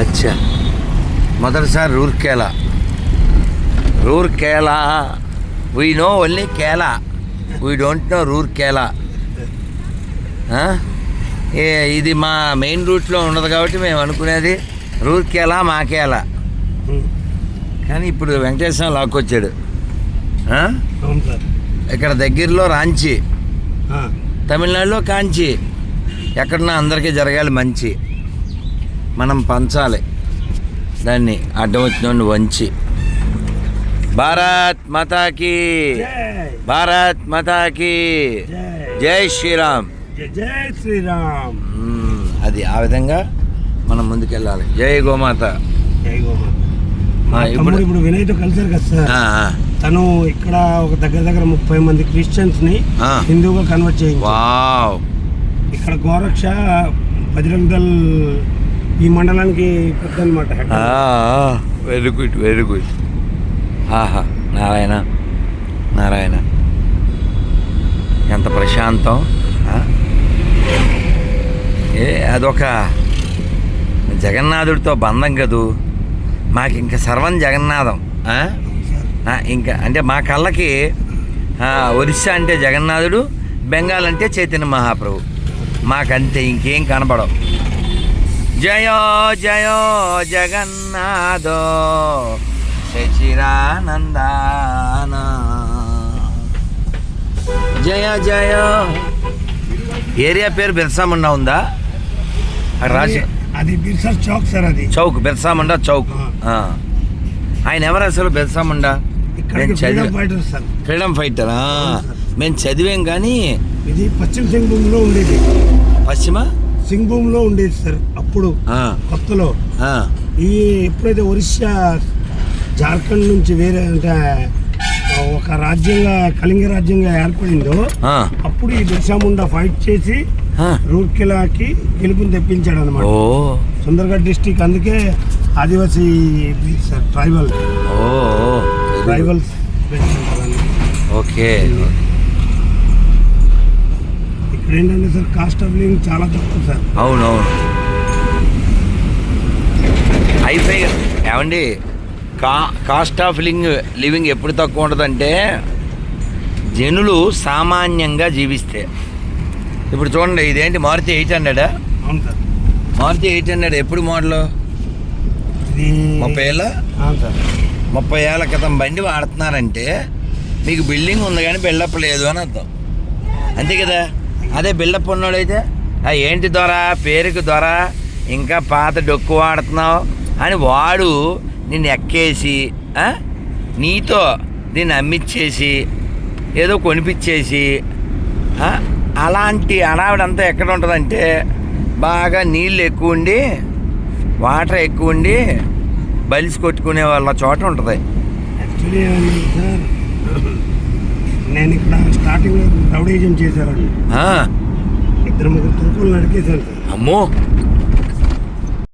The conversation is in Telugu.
అచ్చా. మొదటిసారి Rourkela Rourkela we know only kela. We don't know Rourkela ఏ ఇది మా మెయిన్ రూట్లో ఉండదు కాబట్టి మేము అనుకునేది రూర్కేలా మాకేలా కానీ ఇప్పుడు వెంకటేశ్వర లాక్కొచ్చాడు. ఇక్కడ దగ్గరలో రాంచి. తమిళనాడులో కాంచి. ఎక్కడున్నా అందరికీ జరగాలి మంచి. మనం పంచాలి. దాన్ని అడ్డం వచ్చిన వంచి. భారత్ మాతాకి. జై. భారత్ మాతాకి. జై. శ్రీరామ్. జై శ్రీరామ్. అది ఆ విధంగా మనం ముందుకెళ్ళాలి. జై గోమాత. జై గోమాత. ఇప్పుడు- ఇప్పుడు వినయ్తో కలిసారు కదా సార్. తను ఇక్కడ ఒక దగ్గర దగ్గర ముప్పై మంది క్రిస్టియన్స్ని ఆ. హిందూగా కన్వర్ట్ చేయించారు. వావ్. ఇక్కడ గోరక్ష బజరంగ్ దల్ ఈ మండలానికి పెద్ద అనమాట వెరీ గుడ్ వెరీ గుడ్ ఆహా నారాయణ నారాయణ. ఎంత ప్రశాంతం ఏ అదొక జగన్నాథుడితో బంధం కదూ? మాకు ఇంకా సర్వం జగన్నాథం ఇంకా అంటే మా కళ్ళకి ఒరిస్సా అంటే జగన్నాథుడు బెంగాల్ అంటే చైతన్య మహాప్రభు. మాకంతే ఇంకేం కనపడవు జయో జయో జగన్నాథో సచిరానందాన జయ జయ. ఏరియా పేరు బిర్సాముండా ఉందా? రాసి అది బిర్సా చౌక్ సార్ అది. చౌక్ బిర్సాముండా చౌక్. ఆయన ఎవరు అసలు బిర్సాముండా? ఫ్రీడమ్ ఫైటరా మేము చదివాం కానీ ఇది పశ్చిమ లో ఉండేది. పశ్చిమ? సింగ్భూమ్లో ఉండేది సార్ అప్పుడు కొత్తలో. ఈ ఎప్పుడైతే ఒరిస్సా జార్ఖండ్ నుంచి వేరే అంటే ఒక రాజ్యంగా కళింగ రాజ్యంగా ఏర్పడిందో అప్పుడు ఈ బిర్సాముండా ఫైట్ చేసి. రూర్కెలాకి గెలుపుని తెప్పించాడు అనమాట సుందర్గఢ్ డిస్టిక్ అందుకే Adivasi sir tribal. Oh tribals. Okay. ఏంటంటే సార్ కాస్ట్ ఆఫ్ లివింగ్ చాలా తక్కువ సార్. అవునవును. అయిపోయి ఏమండి కా కాస్ట్ ఆఫ్ లివింగ్ లివింగ్ ఎప్పుడు తక్కువ ఉంటుందంటే జనులు సామాన్యంగా జీవిస్తే. ఇప్పుడు చూడండి ఇదేంటి మారుతి ఎయిట్ హండ్రెడా అవును సార్. మారుతి ఎయిట్ హండ్రెడ్ ఎప్పుడు మోడల్? ఇది ముప్పై ఏళ్ళ? అవును సార్. ముప్పై ఏళ్ళ క్రితం బండి వాడుతున్నారంటే మీకు బిల్డింగ్ ఉంది కానీ బిల్డప్ లేదు అని అర్థం. అంతే కదా? అదే బిల్డప్ ఉన్నోడైతే ఏంటి దొర పేరుకి దొర ఇంకా పాత డొక్కు వాడుతున్నావు అని వాడు నిన్ను ఎక్కేసి నీతో దీన్ని అమ్మిచ్చేసి ఏదో కొనిపించేసి అలాంటి అడావిడంతా ఎక్కడ ఉంటుందంటే బాగా నీళ్ళు ఎక్కువ ఉండి వాటర్ ఎక్కువ ఉండి బలిసి కొట్టుకునే వాళ్ళ చోట ఉంటుంది. నేను ఇక్కడ స్టార్టింగ్ రౌడీజం చేశారండి ఇద్దరు ముగ్గురు తురుకులు నడికేశాను సార్. అమ్మో.